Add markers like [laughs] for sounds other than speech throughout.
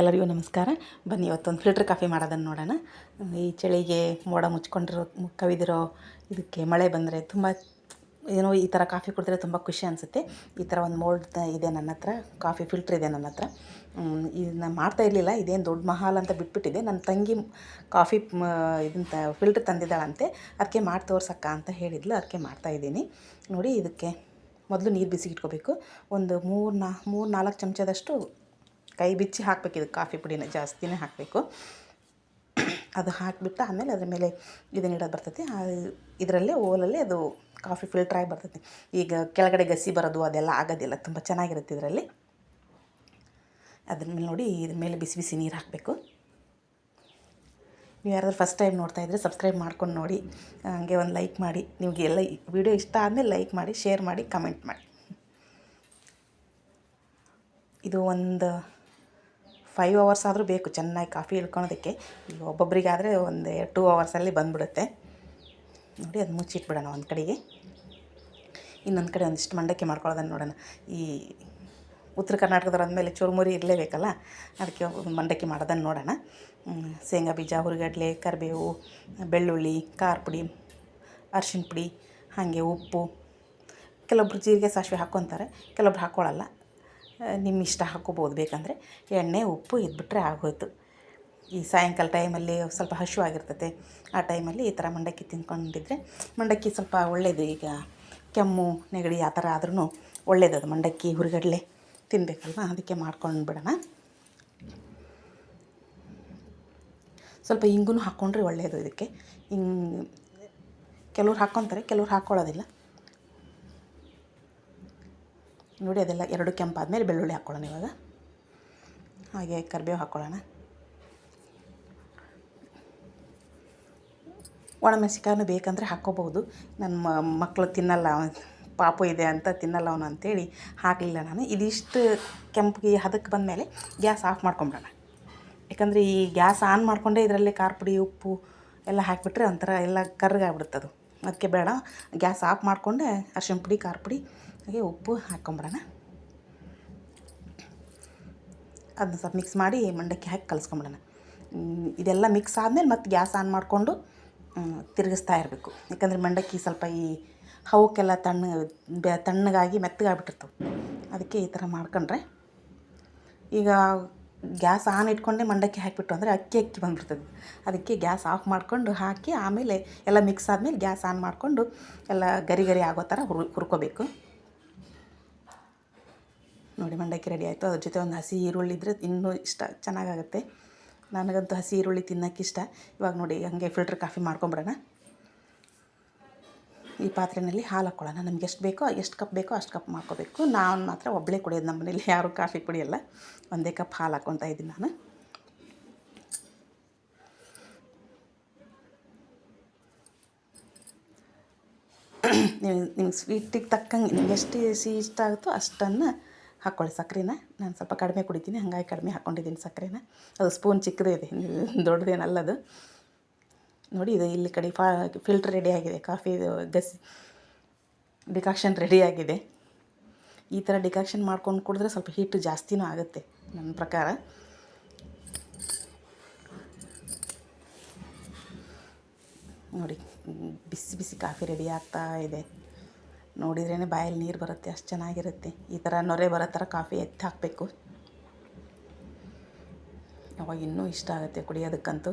ಎಲ್ಲರಿಗೂ ನಮಸ್ಕಾರ. ಬನ್ನಿ, ಇವತ್ತೊಂದು ಫಿಲ್ಟರ್ ಕಾಫಿ ಮಾಡೋದನ್ನು ನೋಡೋಣ. ಈ ಚಳಿಗೆ ಮೋಡ ಮುಚ್ಕೊಂಡಿರೋ, ಕವಿದಿರೋ ಇದಕ್ಕೆ ಮಳೆ ಬಂದರೆ ತುಂಬ ಏನೋ ಈ ಥರ ಕಾಫಿ ಕುಡಿದ್ರೆ ತುಂಬ ಖುಷಿ ಅನಿಸುತ್ತೆ. ಈ ಥರ ಒಂದು ಮೋಲ್ಡ್ ಇದೆ ನನ್ನ ಹತ್ರ ಕಾಫಿ ಫಿಲ್ಟ್ರ್ ಇದೆ ನನ್ನ ಹತ್ರ. ಇದನ್ನ ಮಾಡ್ತಾ ಇರಲಿಲ್ಲ, ಇದೇನು ದೊಡ್ಡ ಮಹಾಲ್ ಅಂತ ಬಿಟ್ಬಿಟ್ಟಿದೆ. ನನ್ನ ತಂಗಿ ಕಾಫಿ ಇದನ್ನ ಫಿಲ್ಟ್ರ್ ತಂದಿದ್ದಾಳಂತೆ. ಅದಕ್ಕೆ ಮಾಡಿ ತೋರ್ಸಕ್ಕ ಅಂತ ಹೇಳಿದ್ಲು ಅದಕ್ಕೆ ಮಾಡ್ತಾಯಿದ್ದೀನಿ ನೋಡಿ, ಇದಕ್ಕೆ ಮೊದಲು ನೀರು ಬಿಸಿ ಇಟ್ಕೋಬೇಕು. ಒಂದು ಮೂರು ನಾ ಮೂರು ನಾಲ್ಕು ಚಮಚದಷ್ಟು ಕೈ ಬಿಚ್ಚಿ ಹಾಕಬೇಕು. ಇದು ಕಾಫಿ ಪುಡಿನ ಜಾಸ್ತಿನೇ ಹಾಕಬೇಕು. ಅದು ಹಾಕಿಬಿಟ್ಟು ಆಮೇಲೆ ಅದ್ರ ಮೇಲೆ ಇದನ್ನಿಡೋದು ಬರ್ತೈತಿ. ಇದರಲ್ಲೇ ಓಲಲ್ಲಿ ಅದು ಕಾಫಿ ಫಿಲ್ಟರ್ ಆಗಿ ಬರ್ತೈತಿ. ಈಗ ಕೆಳಗಡೆ ಗಸಿ ಬರೋದು ಅದೆಲ್ಲ ಆಗೋದಿಲ್ಲ. ತುಂಬ ಚೆನ್ನಾಗಿರುತ್ತೆ ಇದರಲ್ಲಿ. ಅದ್ರ ಮೇಲೆ ನೋಡಿ ಇದ್ರ ಮೇಲೆ ಬಿಸಿ ಬಿಸಿ ನೀರು ಹಾಕಬೇಕು. ನೀವು ಯಾರಾದ್ರೂ ಫಸ್ಟ್ ಟೈಮ್ ನೋಡ್ತಾ ಇದ್ದರೆ ಸಬ್ಸ್ಕ್ರೈಬ್ ಮಾಡ್ಕೊಂಡು ನೋಡಿ. ಹಂಗೆ ಒಂದು ಲೈಕ್ ಮಾಡಿ. ನಿಮಗೆ ಎಲ್ಲ ವಿಡಿಯೋ ಇಷ್ಟ ಆದಮೇಲೆ ಲೈಕ್ ಮಾಡಿ ಶೇರ್ ಮಾಡಿ ಕಮೆಂಟ್ ಮಾಡಿ. ಇದು ಒಂದು ಫೈವ್ ಅವರ್ಸ್ ಆದರೂ ಬೇಕು, ಚೆನ್ನಾಗಿ ಕಾಫಿ ಇಳ್ಕೊಳೋದಕ್ಕೆ. ಈಗ ಒಬ್ಬೊಬ್ಬರಿಗಾದರೆ ಒಂದು ಟೂ ಅವರ್ಸಲ್ಲಿ ಬಂದ್ಬಿಡುತ್ತೆ. ನೋಡಿ, ಅದು ಮುಚ್ಚಿಟ್ಬಿಡೋಣ ಒಂದು ಕಡೆಗೆ. ಇನ್ನೊಂದು ಕಡೆ ಒಂದಿಷ್ಟು ಮಂಡಕ್ಕಿ ಮಾಡ್ಕೊಳ್ಳೋದನ್ನು ನೋಡೋಣ. ಈ ಉತ್ತರ ಕರ್ನಾಟಕದವ್ರು ಅಂದಮೇಲೆ ಚುರುಮುರಿ ಇರಲೇಬೇಕಲ್ಲ, ಅದಕ್ಕೆ ಮಂಡಕ್ಕಿ ಮಾಡೋದನ್ನು ನೋಡೋಣ. ಶೇಂಗಾ ಬೀಜ, ಹುರಿಗಡಲೆ, ಕರಿಬೇವು, ಬೆಳ್ಳುಳ್ಳಿ, ಖಾರ ಪುಡಿ, ಅರ್ಶಿಣ ಪುಡಿ, ಹಾಗೆ ಉಪ್ಪು. ಕೆಲವೊಬ್ರು ಜೀರಿಗೆ ಸಾಸಿವೆ ಹಾಕ್ಕೊತಾರೆ ಕೆಲವೊಬ್ರು ಹಾಕ್ಕೊಳ್ಳಲ್ಲ ನಿಮ್ಮ ಇಷ್ಟ ಹಾಕ್ಕೋಬೋದು ಬೇಕಂದರೆ ಎಣ್ಣೆ, ಉಪ್ಪು ಇದ್ಬಿಟ್ರೆ ಆಗೋಯ್ತು. ಈ ಸಾಯಂಕಾಲ ಟೈಮಲ್ಲಿ ಸ್ವಲ್ಪ ಹಸಿವಾಗಿರ್ತತೆ. ಆ ಟೈಮಲ್ಲಿ ಈ ಥರ ಮಂಡಕ್ಕಿ ತಿನ್ಕೊಂಡಿದ್ರೆ ಮಂಡಕ್ಕಿ ಸ್ವಲ್ಪ ಒಳ್ಳೆಯದು ಈಗ ಕೆಮ್ಮು, ನೆಗಡಿ ಆ ಥರ ಆದ್ರೂ ಅದು. ಮಂಡಕ್ಕಿ, ಹುರಿಗಡಲೆ ತಿನ್ನಬೇಕಲ್ವ ಅದಕ್ಕೆ ಮಾಡ್ಕೊಂಡು ಬಿಡೋಣ ಸ್ವಲ್ಪ ಹಿಂಗೂ ಹಾಕ್ಕೊಂಡ್ರೆ ಒಳ್ಳೆಯದು ಇದಕ್ಕೆ. ಹಿಂಗೆ ಕೆಲವ್ರು ಹಾಕ್ಕೊತಾರೆ ಕೆಲವ್ರು ಹಾಕ್ಕೊಳ್ಳೋದಿಲ್ಲ ನೋಡಿ, ಅದೆಲ್ಲ ಎರಡು ಕೆಂಪಾದ್ಮೇಲೆ ಬೆಳ್ಳುಳ್ಳಿ ಹಾಕ್ಕೊಳ್ಳೋಣ ಇವಾಗ. ಹಾಗೆ ಕರಿಬೇವು ಹಾಕ್ಕೊಳ್ಳೋಣ ಒಣಮೆಣಸಿಕಾಯನ್ನು ಬೇಕಂದರೆ ಹಾಕ್ಕೋಬೋದು ನನ್ನ ಮಕ್ಕಳು ತಿನ್ನಲ್ಲ, ಪಾಪು ಇದೆ ಅಂತ ತಿನ್ನಲ್ಲ ಅವನು ಅಂತೇಳಿ ಹಾಕಲಿಲ್ಲ ನಾನು. ಇದಿಷ್ಟು ಕೆಂಪಿಗೆ ಹದಕ್ಕೆ ಬಂದಮೇಲೆ ಗ್ಯಾಸ್ ಆಫ್ ಮಾಡ್ಕೊಂಬಿಡೋಣ. ಯಾಕಂದರೆ ಈ ಗ್ಯಾಸ್ ಆನ್ ಮಾಡಿಕೊಂಡೇ ಇದರಲ್ಲಿ ಖಾರ ಪುಡಿ ಉಪ್ಪು ಎಲ್ಲ ಹಾಕಿಬಿಟ್ರೆ ಒಂಥರ ಎಲ್ಲ ಕರ್ಗಾಗ್ಬಿಡುತ್ತೆ ಅದು ಅದಕ್ಕೆ ಬೇಡ, ಗ್ಯಾಸ್ ಆಫ್ ಮಾಡಿಕೊಂಡೆ ಅರ್ಶಿಣ ಪುಡಿ ಖಾರ ಪುಡಿ ಹಾಗೆ ಉಪ್ಪು ಹಾಕ್ಕೊಂಬಿಡೋಣ ಅದನ್ನ ಸ್ವಲ್ಪ ಮಿಕ್ಸ್ ಮಾಡಿ ಮಂಡಕ್ಕಿ ಹಾಕಿ ಕಲಿಸ್ಕೊಂಬಿಡೋಣ. ಇದೆಲ್ಲ ಮಿಕ್ಸ್ ಆದಮೇಲೆ ಮತ್ತೆ ಗ್ಯಾಸ್ ಆನ್ ಮಾಡಿಕೊಂಡು ತಿರುಗಿಸ್ತಾ ಇರಬೇಕು. ಯಾಕಂದರೆ ಮಂಡಕ್ಕಿ ಸ್ವಲ್ಪ ಈ ಹವಕ್ಕೆಲ್ಲ ತಣ್ಣ ತಣ್ಣಗಾಗಿ ಮೆತ್ತಗಾಗ್ಬಿಟ್ಟಿರ್ತವೆ. ಅದಕ್ಕೆ ಈ ಥರ ಮಾಡ್ಕೊಂಡ್ರೆ ಈಗ ಗ್ಯಾಸ್ ಆನ್ ಇಟ್ಕೊಂಡೆ ಮಂಡಕ್ಕಿ ಹಾಕಿಬಿಟ್ಟು ಅಂದರೆ ಅಕ್ಕಿ ಅಕ್ಕಿ ಬಂದ್ಬಿಡ್ತದೆ. ಅದಕ್ಕೆ ಗ್ಯಾಸ್ ಆಫ್ ಮಾಡಿಕೊಂಡು ಹಾಕಿ ಆಮೇಲೆ ಎಲ್ಲ ಮಿಕ್ಸ್ ಆದಮೇಲೆ ಗ್ಯಾಸ್ ಆನ್ ಮಾಡಿಕೊಂಡು ಎಲ್ಲ ಗರಿ ಗರಿ ಆಗೋ ಥರ ಹುರ್, ಹುರ್ಕೋಬೇಕು. ನೋಡಿ ಮಂಡಕ್ಕಿ ರೆಡಿ ಆಯಿತು. ಅದ್ರ ಜೊತೆ ಒಂದು ಹಸಿ ಈರುಳ್ಳಿ ಇದ್ದರೆ ಇನ್ನೂ ಇಷ್ಟ, ಚೆನ್ನಾಗಾಗುತ್ತೆ. ನನಗಂತೂ ಹಸಿ ಈರುಳ್ಳಿ ತಿನ್ನೋಕೆ ಇಷ್ಟ. ಇವಾಗ ನೋಡಿ, ಹಾಗೆ ಫಿಲ್ಟರ್ ಕಾಫಿ ಮಾಡ್ಕೊಂಬಿಡೋಣ. ಈ ಪಾತ್ರೆಯಲ್ಲಿ ಹಾಲು ಹಾಕ್ಕೊಳ್ಳೋಣ ನಮ್ಗೆ ಎಷ್ಟು ಬೇಕೋ, ಎಷ್ಟು ಕಪ್ ಬೇಕೋ ಅಷ್ಟು ಕಪ್ ಮಾಡ್ಕೋಬೇಕು. ನಾನು ಮಾತ್ರ ಒಬ್ಬಳೇ ಕುಡಿಯೋದು ನಮ್ಮ ಮನೇಲಿ, ಯಾರು ಕಾಫಿ ಕುಡಿಯಲ್ಲ. ಒಂದೇ ಕಪ್ ಹಾಲು ಹಾಕ್ಕೊತಾ ಇದ್ದೀನಿ ನಾನು. ನಿಮಗೆ, ನಿಮ್ಗೆ ಸ್ವೀಟಿಗೆ ತಕ್ಕಂಗೆ, ನಿಮ್ಗೆ ಎಷ್ಟು ಸಿಹಿ ಇಷ್ಟ ಆಗುತ್ತೋ ಅಷ್ಟನ್ನು ಹಾಕ್ಕೊಳ್ಳಿ ಸಕ್ಕರೆನ. ನಾನು ಸ್ವಲ್ಪ ಕಡಿಮೆ ಕುಡಿತೀನಿ, ಹಾಗಾಗಿ ಕಡಿಮೆ ಹಾಕ್ಕೊಂಡಿದ್ದೀನಿ ಸಕ್ಕರೆನ. ಅದು ಸ್ಪೂನ್ ಚಿಕ್ಕದೇ ಇದೆ, [laughs] ದೊಡ್ಡದೇನಲ್ಲ ಅದು. ನೋಡಿ, ಇದು ಇಲ್ಲಿ ಕಡೆ ಫಾ ಫಿಲ್ಟ್ರ್ ರೆಡಿ ಆಗಿದೆ ಕಾಫಿ ಗಸಿ ಡಿಕಾಕ್ಷನ್ ರೆಡಿ ಆಗಿದೆ. ಈ ಥರ ಡಿಕಾಕ್ಷನ್ ಮಾಡ್ಕೊಂಡು ಕುಡಿದ್ರೆ ಸ್ವಲ್ಪ ಹೀಟು ಜಾಸ್ತಿನೂ ಆಗುತ್ತೆ, ನನ್ನ ಪ್ರಕಾರ. ನೋಡಿ, ಬಿಸಿ ಬಿಸಿ ಕಾಫಿ ರೆಡಿ ಆಗ್ತಾ ಇದೆ. ನೋಡಿದ್ರೇ ಬಾಯಲ್ಲಿ ನೀರು ಬರುತ್ತೆ, ಅಷ್ಟು ಚೆನ್ನಾಗಿರುತ್ತೆ. ಈ ಥರ ನೊರೆ ಬರೋ ಥರ ಕಾಫಿ ಎತ್ತಿ ಹಾಕಬೇಕು. ಅವಾಗ ಇನ್ನೂ ಇಷ್ಟ ಆಗುತ್ತೆ ಕುಡಿಯೋದಕ್ಕಂತೂ.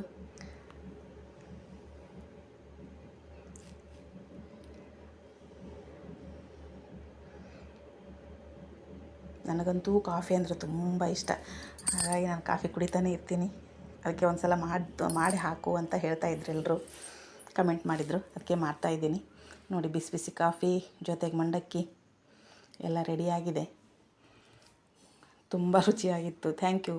ನನಗಂತೂ ಕಾಫಿ ಅಂದರೆ ತುಂಬ ಇಷ್ಟ. ಹಾಗಾಗಿ ನಾನು ಕಾಫಿ ಕುಡಿತಾನೆ ಇರ್ತೀನಿ. ಅದಕ್ಕೆ ಒಂದು ಸಲ ಮಾಡಿ ಹಾಕು ಅಂತ ಹೇಳ್ತಾ ಇದ್ರು ಎಲ್ಲರೂ ಕಮೆಂಟ್ ಮಾಡಿದರು. ಅದಕ್ಕೆ ಮಾಡ್ತಾಯಿದ್ದೀನಿ ನೋಡಿ ಬಿಸಿ ಬಿಸಿ ಕಾಫಿ ಜೊತೆಗೆ ಮಂಡಕ್ಕಿ ಎಲ್ಲ ರೆಡಿಯಾಗಿದೆ ತುಂಬ ರುಚಿಯಾಗಿತ್ತು. Thank you